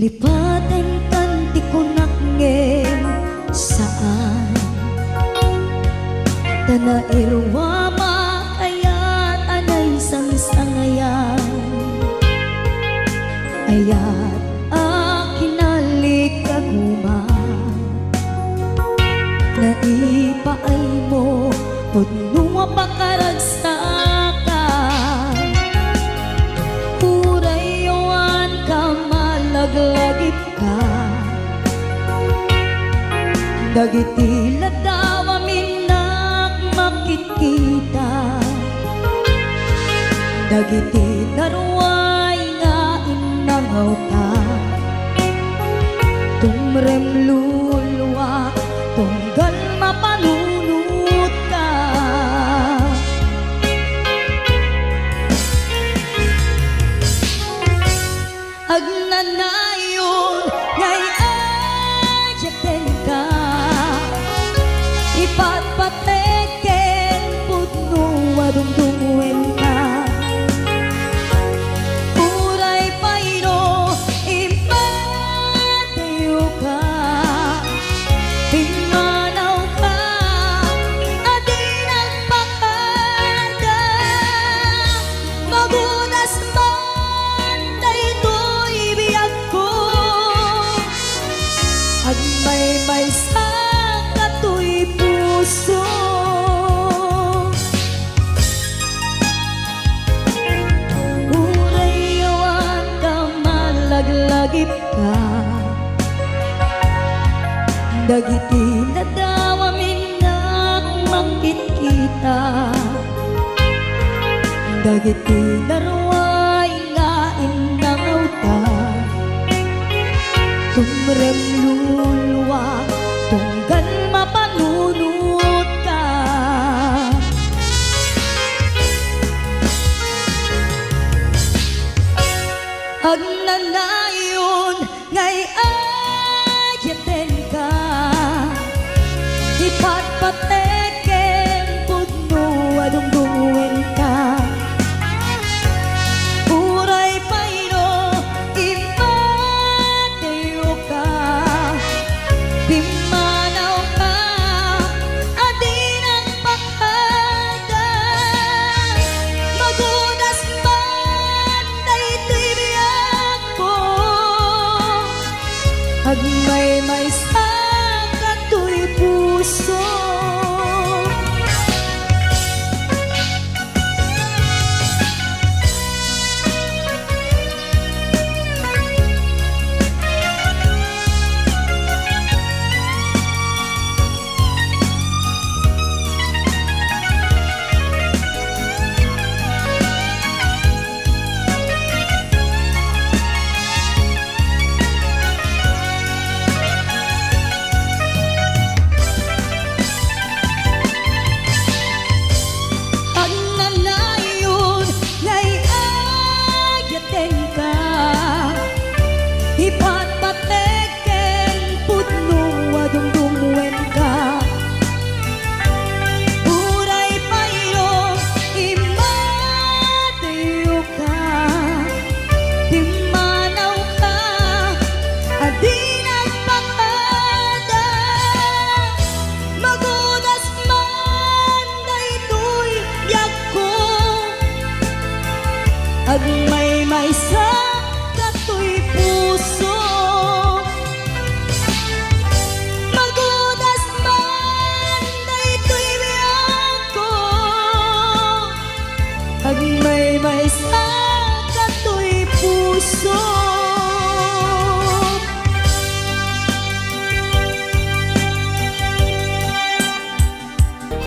Lipat ang kanti ko nakngem saan? Tana irwa makayat anay sangsangayan. Ayat akinalik aguma Naipaay mo, punuwa pakaragsan ka. Dagiti ladaw amin nakmakikita Dagiti darway nga inangaw ta Tumremlu but but sinagip ka. Dagiti na dawamin na makikita. Dagiti na ruwain nga inang auta Tumrem